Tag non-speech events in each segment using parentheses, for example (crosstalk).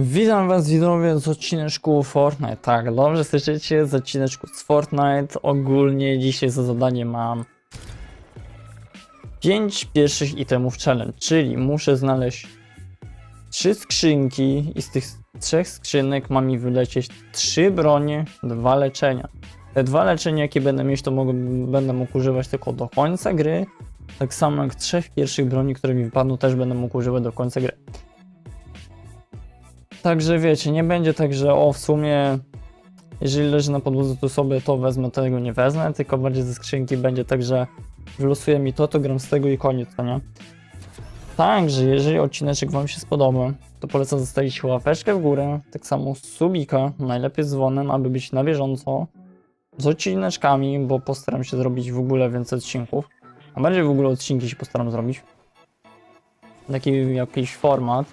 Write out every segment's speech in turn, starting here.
Witam was widzowie z odcineczku Fortnite. Tak, dobrze słyszycie, z odcineczku z Fortnite. Ogólnie dzisiaj za zadanie mam 5 pierwszych itemów challenge, czyli muszę znaleźć 3 skrzynki i z tych trzech skrzynek ma mi wylecieć 3 bronie, 2 leczenia. Te dwa leczenia jakie będę mieć to mogę, będę mógł używać tylko do końca gry. Tak samo jak trzech pierwszych broni, które mi wypadną też będę mógł używać do końca gry. Także wiecie, nie będzie tak, że o w sumie jeżeli leży na podłodze to sobie to wezmę, tego nie wezmę, tylko bardziej ze skrzynki będzie tak, że wylosuje mi to, to gram z tego i koniec, to nie? Także jeżeli odcineczek wam się spodoba, to polecam zostawić łapeczkę w górę, tak samo subika, najlepiej z dzwonem, aby być na bieżąco z odcineczkami, bo postaram się zrobić w ogóle więcej odcinków, a bardziej w ogóle odcinki się postaram zrobić. Taki jakiś format,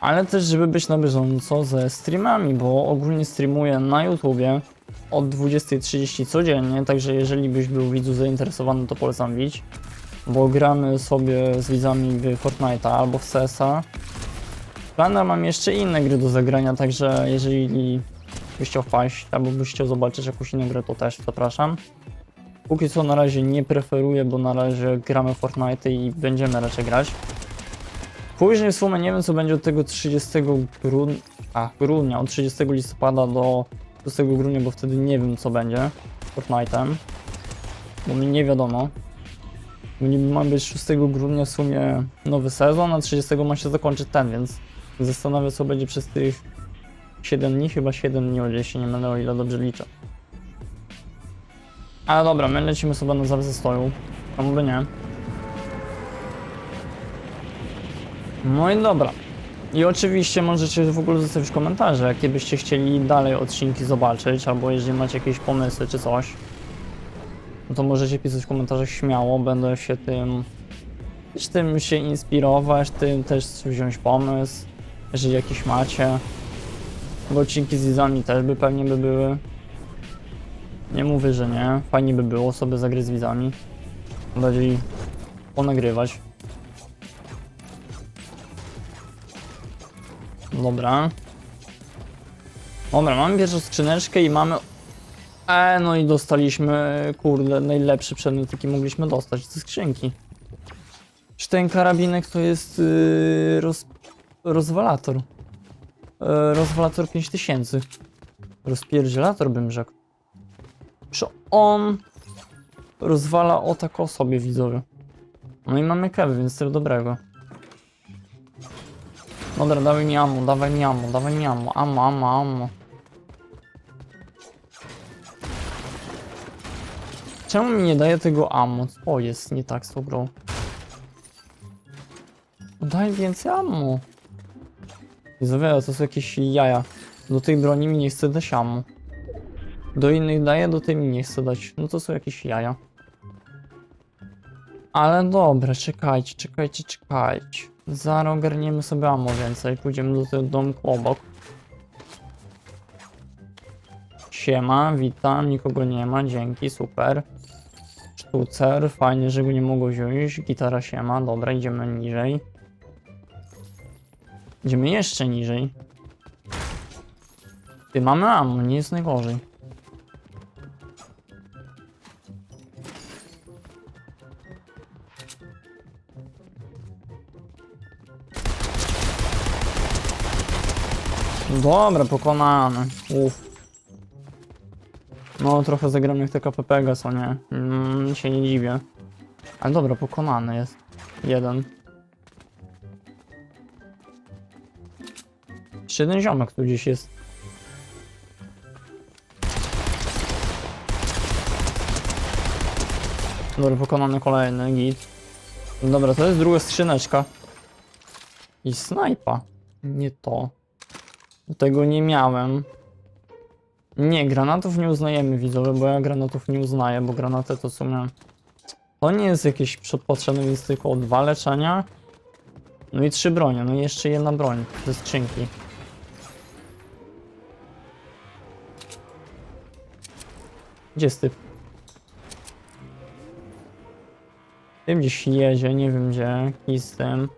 ale też, żeby być na bieżąco ze streamami, bo ogólnie streamuję na YouTubie od 20.30 codziennie, także jeżeli byś był widzu zainteresowany, to polecam widz, bo gramy sobie z widzami w Fortnite'a albo w CS-a. W planach mam jeszcze inne gry do zagrania, także jeżeli byś chciał wpaść albo byś chciał zobaczyć jakąś inną grę, to też zapraszam. Póki co na razie nie preferuję, bo na razie gramy Fortnite i będziemy raczej grać. Później w sumie nie wiem co będzie od tego 30 grudnia, a, grudnia, od 30 listopada do 6 grudnia, bo wtedy nie wiem co będzie Fortnite'em, bo mi nie wiadomo. Ma być 6 grudnia w sumie nowy sezon, a 30 ma się zakończyć ten, więc zastanawiam co będzie przez tych 7 dni, chyba 7 dni, o ile się nie mylę, o ile dobrze liczę. Ale dobra, my lecimy sobie na zawsze stoju, czemu by nie. No i dobra. I oczywiście możecie w ogóle zostawić komentarze, jakie byście chcieli dalej odcinki zobaczyć, albo jeżeli macie jakieś pomysły czy coś, no to możecie pisać w komentarzach śmiało, będę się tym, tym się inspirować, tym też wziąć pomysł, jeżeli jakiś macie. Bo odcinki z widzami też by pewnie by były. Nie mówię, że nie. Fajnie by było sobie zagrać z widzami. Bardziej ponagrywać. Dobra. Dobra, mamy pierwszą skrzyneczkę i mamy... E, no i dostaliśmy, kurde, najlepszy przedmiot, jaki mogliśmy dostać ze skrzynki. Czy ten karabinek to jest yy, roz, rozwalator? Yy, rozwalator 5000. Rozpierdzielator bym rzekł. Że on rozwala o tak o sobie widzowie. No i mamy kewy, więc tyle dobrego. Dobra, dawaj mi ammo, dawaj mi ammo, dawaj mi ammo, ammo, ammo, ammo. Czemu mi nie daje tego ammo? Co jest nie tak z tą grą? Daj więcej ammo. Widzowie, to są jakieś jaja. Do tej broni mi nie chce dać ammo. Do innych daje, do tej mi nie chce dać. No to są jakieś jaja. Ale dobra, czekajcie, czekajcie, czekajcie. Zaraz ogarniemy sobie ammo więcej. Pójdziemy do tego domku obok. Siema, witam, nikogo nie ma, dzięki, super. Sztucer, fajnie, że go nie mogło wziąć. Gitara siema, dobra, idziemy niżej. Idziemy jeszcze niżej. Ty, mamy ammo, nie jest najgorzej. Dobra, pokonany. Uff. No, trochę taka PPG, co nie? Mm, się nie dziwię. Ale dobra, pokonany jest. Jeden. Jeszcze jeden ziomek tu gdzieś jest. Dobra, pokonany kolejny, git. Dobra, to jest druga skrzyneczka. I snajpa. Nie to. Tego nie miałem. Nie, granatów nie uznajemy widzowie, bo ja granatów nie uznaję, bo granaty to w sumie... To nie jest jakieś przedpotrzebne, więc tylko dwa leczenia. No i trzy bronie, no i jeszcze jedna broń ze skrzynki. Gdzie jest typ? Tym gdzieś jedzie, nie wiem gdzie, tym.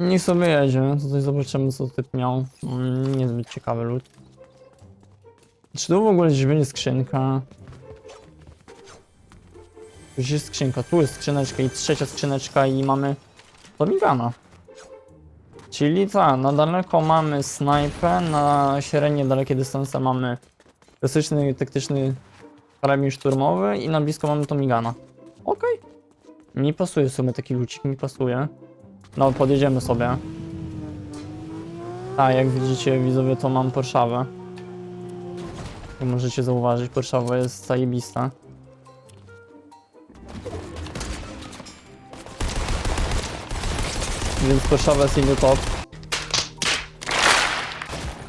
Niech sobie jedzie, tutaj zobaczymy co typ miał. Mm, Niezbyt ciekawy lód. Czy tu w ogóle gdzieś będzie skrzynka? Tu jest skrzynka, tu jest skrzyneczka i trzecia skrzyneczka i mamy Tomigana. Czyli tak, na daleko mamy snajpę, na średnie dalekie dystanse mamy klasyczny, taktyczny karabin szturmowy i na blisko mamy Tomigana. Okej. Mi pasuje w sumie taki lucik, mi pasuje. No, podjedziemy sobie. Tak, jak widzicie, widzowie, to mam Porszawę. Jak możecie zauważyć, Porszawa jest zajebista. Więc Porszawa jest inny top.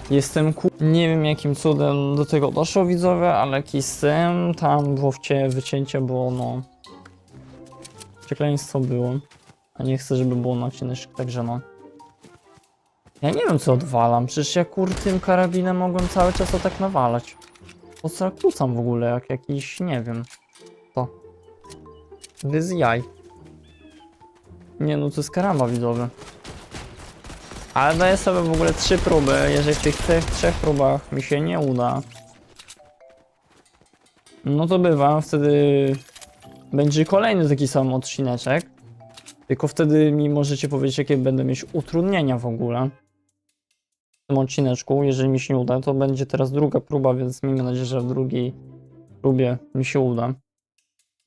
Jestem ku... Nie wiem jakim cudem do tego doszło widzowie, ale jakiś sym, tam było wcie, wycięcie, bo no... Przekleństwo było. A nie chcę, żeby było na odcinek, także no. Ja nie wiem co odwalam, przecież ja kur tym karabinem mogłem cały czas to tak nawalać. Po co kłócam w ogóle, jak jakiś, nie wiem. To. Jaj. Nie no, to jest karamba widzowy. Ale daję sobie w ogóle trzy próby, jeżeli w tych trzech, trzech próbach mi się nie uda. No to bywa, wtedy będzie kolejny taki sam odcineczek. Tylko wtedy mi możecie powiedzieć, jakie będę mieć utrudnienia w ogóle. W tym odcineczku, jeżeli mi się nie uda, to będzie teraz druga próba, więc miejmy nadzieję, że w drugiej próbie mi się uda.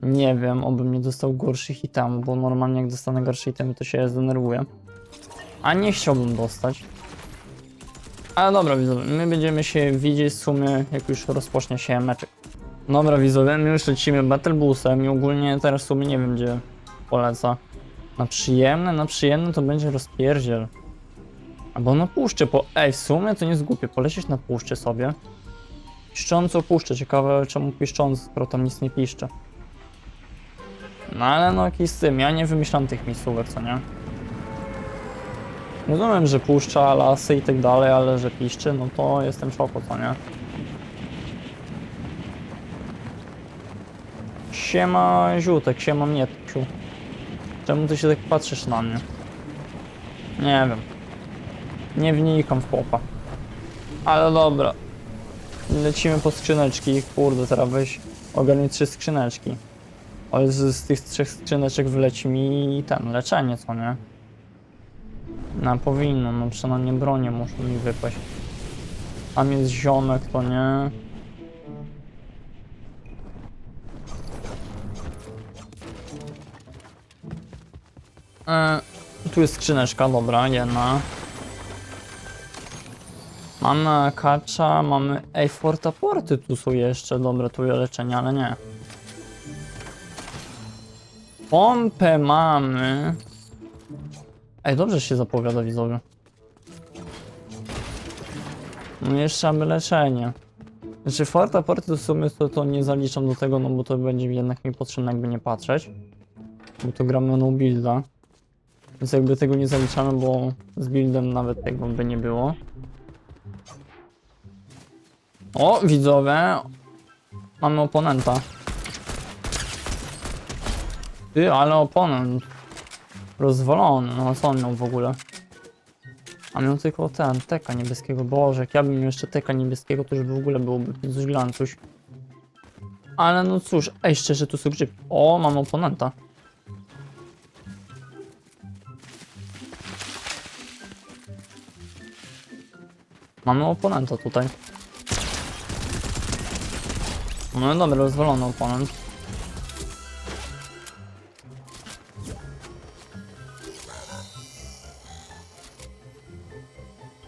Nie wiem, obym nie dostał gorszych itemów, bo normalnie jak dostanę gorsze itemy, to się zdenerwuję. A nie chciałbym dostać. Ale dobra widzowie, my będziemy się widzieć w sumie, jak już rozpocznie się meczek. Dobra widzowie, my już lecimy Battlebusem i ogólnie teraz w sumie nie wiem, gdzie poleca. Na przyjemne, na przyjemne to będzie rozpierdziel. Albo na puszczę, po... Ej, w sumie to nie zgupie, polecieć na puszczę sobie. Piszcząco puszczę, ciekawe czemu piszcząco, skoro tam nic nie piszcze. No ale no jakiś z tym, ja nie wymyślam tych miejscówek, co nie? Rozumiem, że puszcza lasy i tak dalej, ale że piszczy, no to jestem w szoku, co nie? Siema ziutek, siema mnie, psiu. Czemu ty się tak patrzysz na mnie? Nie wiem. Nie wnikam w chłopa. Ale dobra. Lecimy po skrzyneczki. Kurde, teraz weź ogarnij trzy skrzyneczki. Ale z, z tych trzech skrzyneczek wleci mi ten, leczenie, co nie? No powinno, no przynajmniej bronie muszą mi wypaść. Tam jest ziomek, to nie? E, tu jest skrzyneczka, dobra, jedna. Mamy kacza, mamy... Ej, fortaporty tu są jeszcze, dobra, tu jest leczenie, ale nie. Pompę mamy. Ej, dobrze się zapowiada widzowie. No jeszcze mamy leczenie. Znaczy fortaporty to w sumie to, to nie zaliczam do tego, no bo to będzie jednak mi potrzebne jakby nie patrzeć. Bo to gramy no builda. Więc jakby tego nie zaliczamy, bo z buildem nawet tego by nie było. O, widzowie! Mamy oponenta. Ty, ale oponent. Rozwalony, no co on miał w ogóle? A miał tylko ten, teka niebieskiego. Boże, jak ja bym miał jeszcze teka niebieskiego, to już w ogóle byłoby coś glancuś. Ale no cóż, ej, szczerze, tu są grzyb. O, mam oponenta. Mamy oponenta tutaj. No dobra, rozwalony oponent.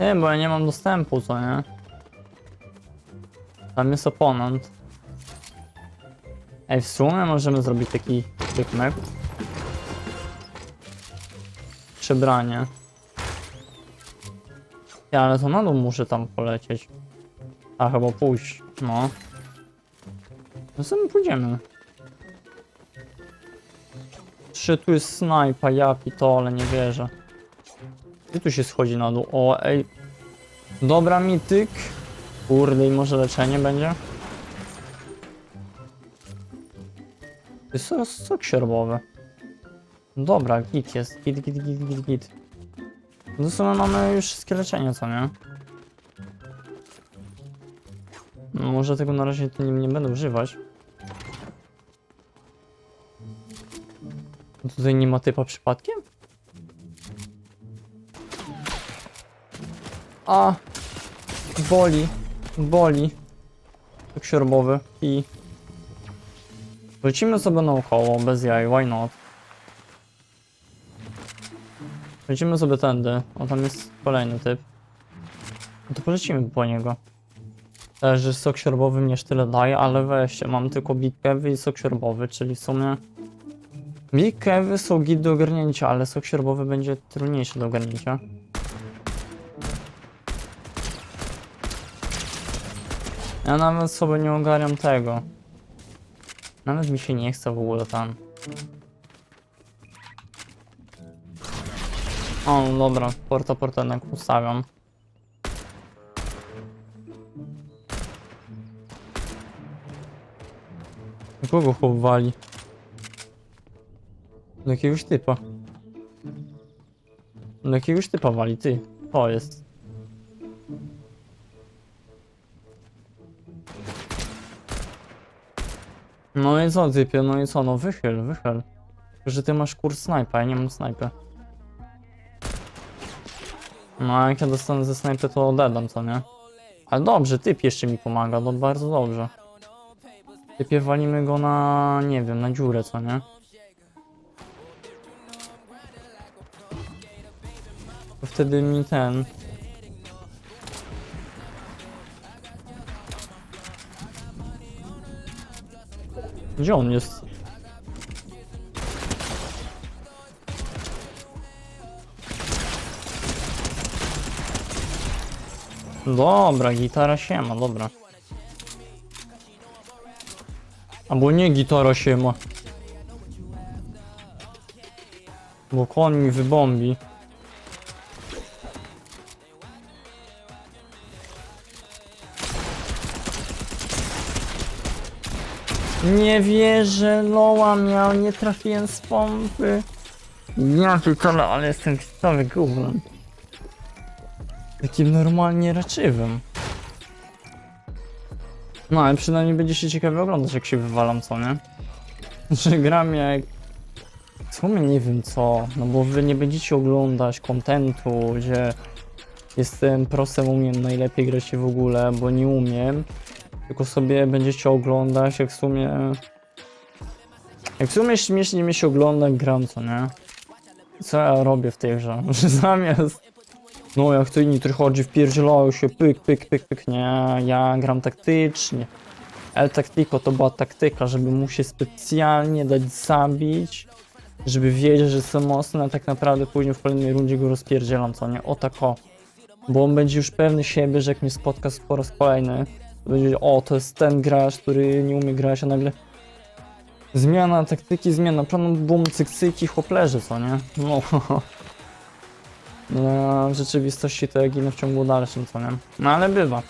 Nie, bo ja nie mam dostępu, co nie? Tam jest oponent. Ej, w sumie możemy zrobić taki rykmek. Przebranie. Ja, ale to na dół muszę tam polecieć. A, chyba pójść, no. No sobie pójdziemy. Trzy, tu jest snajpa, ja pitole, nie wierzę. Gdzie tu się schodzi na dół? O, ej. Dobra, mityk. Kurde, i może leczenie będzie? To jest sok sierbowy. Dobra, git jest, git, git, git, git, git. No w sumie mamy już wszystkie leczenia, co nie? No może tego na razie nie, nie będę używać. No Tutaj nie ma typa przypadkiem? A! Boli. Boli. Tak. I... Lecimy sobie naokoło, bez jaj, why not? Lecimy sobie tędy. O, tam jest kolejny typ. No to polecimy po niego. Że sok siorbowy mnie tyle daje, ale weźcie, mam tylko Big Kewy i sok siorbowy, czyli w sumie... Big Kewy są git do ogarnięcia, ale sok siorbowy będzie trudniejszy do ogarnięcia. Ja nawet sobie nie ogarniam tego. Nawet mi się nie chce w ogóle tam. O, dobra, porta jednak ustawiam. Kogo chowali? Do jakiegoś typa. Do jakiegoś typa wali, ty. To jest. No i co typie, no i co, no wychyl, wychyl. Że ty masz kurs snajpa, ja nie mam snajpy. No a jak ja dostanę ze snajpy, to odedam, co nie? Ale dobrze, typ jeszcze mi pomaga, no bardzo dobrze. Typie walimy go na, nie wiem, na dziurę, co nie? To wtedy mi ten... Gdzie on jest? Dobra, gitara siema, dobra. Albo nie gitara siema. Bo koń mi wybombi. Nie wierzę, Loa miał, nie trafiłem z pompy. Ja pitole, ale jestem cały gównem. Takim normalnie raczywym. No, ale przynajmniej będzie się ciekawie oglądać, jak się wywalam, co nie? Że gram jak... W sumie nie wiem co, no bo wy nie będziecie oglądać kontentu, gdzie jestem prosem, umiem najlepiej grać się w ogóle, bo nie umiem. Tylko sobie będziecie oglądać, jak w sumie... Jak w sumie śmiesznie mi się ogląda, gram, co nie? Co ja robię w tej grze? Że (laughs) zamiast... No jak to inni chodzi, wpierdzielają się, pyk, pyk, pyk, pyk, nie, ja gram taktycznie. El Tactico to była taktyka, żeby mu się specjalnie dać zabić, żeby wiedzieć, że jestem mocny, a tak naprawdę później w kolejnej rundzie go rozpierdzielam, co nie? O tak o. Bo on będzie już pewny siebie, że jak mnie spotka po raz kolejny, to będzie, o, to jest ten gracz, który nie umie grać, a nagle zmiana taktyki, zmiana planu, bum, cyk, cyki, chłop leży, co nie? No, (laughs) w rzeczywistości to jak ginę w ciągu dalszym, co nie? No ale bywa.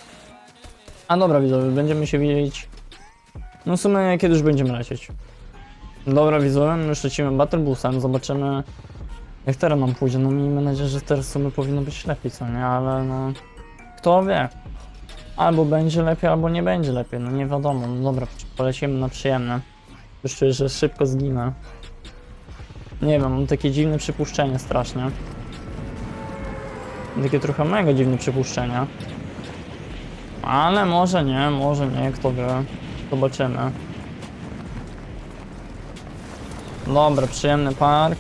A dobra widzowie, będziemy się widzieć. No w sumie kiedy już będziemy lecieć. Dobra widzowie, już lecimy Battlebusem, zobaczymy jak teraz nam pójdzie. No miejmy nadzieję, że teraz w sumie powinno być lepiej, co nie? Ale no... Kto wie? Albo będzie lepiej, albo nie będzie lepiej, no nie wiadomo. No dobra, polecimy na przyjemne. Już czuję, że szybko zginę. Nie wiem, mam takie dziwne przypuszczenie strasznie. Takie trochę mega dziwne przypuszczenia. Ale może nie, może nie, kto wie. Zobaczymy. Dobra, przyjemny park.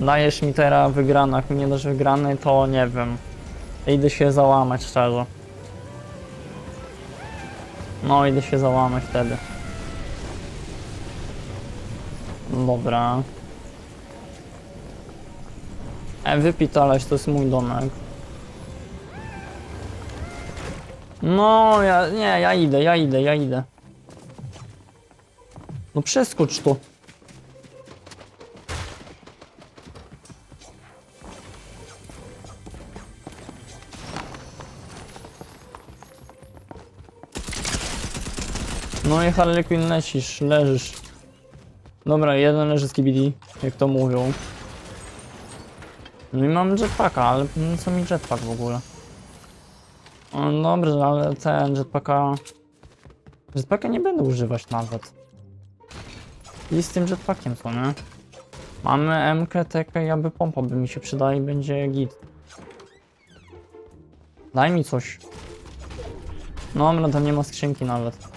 Dajesz mi teraz wygrana, jak mi nie dasz wygranej, to nie wiem. Idę się załamać szczerze. No, idę się załamać wtedy. Dobra. E, wypitaleś, to jest mój domek. No, ja, nie, ja idę, ja idę, ja idę. No przeskocz to. No i Harley Quinn lecisz, leżysz. Dobra, jeden leży z KBD, jak to mówią. No i mam jetpacka, ale co mi jetpack w ogóle? No dobrze, ale ten jetpacka... Jetpacka nie będę używać nawet. I z tym jetpackiem, co nie? Mamy MK, TK i aby pompa by mi się przydała i będzie git. Daj mi coś. Dobra, tam nie ma skrzynki nawet.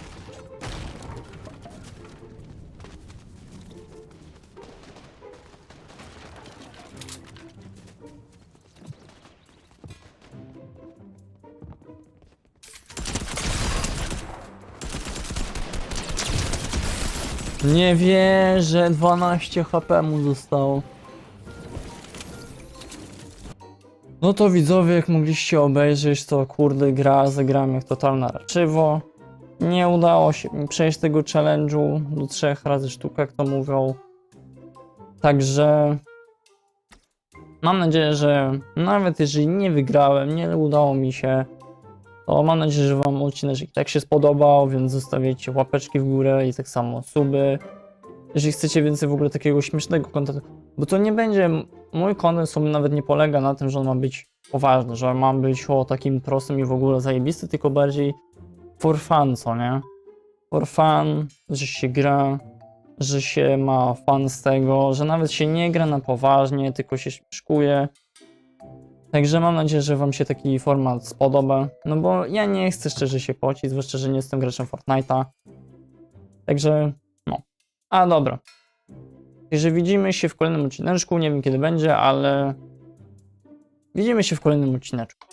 Nie wierzę, 12 HP mu zostało. No to widzowie, jak mogliście obejrzeć, to kurde gra zagrałem jak totalna raczywo. Nie udało się mi przejść tego challenge'u do trzech razy sztuka, jak to mówią. Także mam nadzieję, że nawet jeżeli nie wygrałem, nie udało mi się, to mam nadzieję, że wam odcinek tak się spodobał, więc zostawiajcie łapeczki w górę i tak samo suby. Jeżeli chcecie więcej w ogóle takiego śmiesznego kontentu, bo to nie będzie, mój content sobie nawet nie polega na tym, że on ma być poważny, że ma być o takim prostym i w ogóle zajebisty, tylko bardziej for fun, co nie? For fun, że się gra, że się ma fan z tego, że nawet się nie gra na poważnie, tylko się śmieszkuje. Także mam nadzieję, że Wam się taki format spodoba. No bo ja nie chcę szczerze się pocić, zwłaszcza, że nie jestem graczem Fortnite'a. Także no. A dobra. Także widzimy się w kolejnym odcineczku. Nie wiem kiedy będzie, ale widzimy się w kolejnym odcineczku.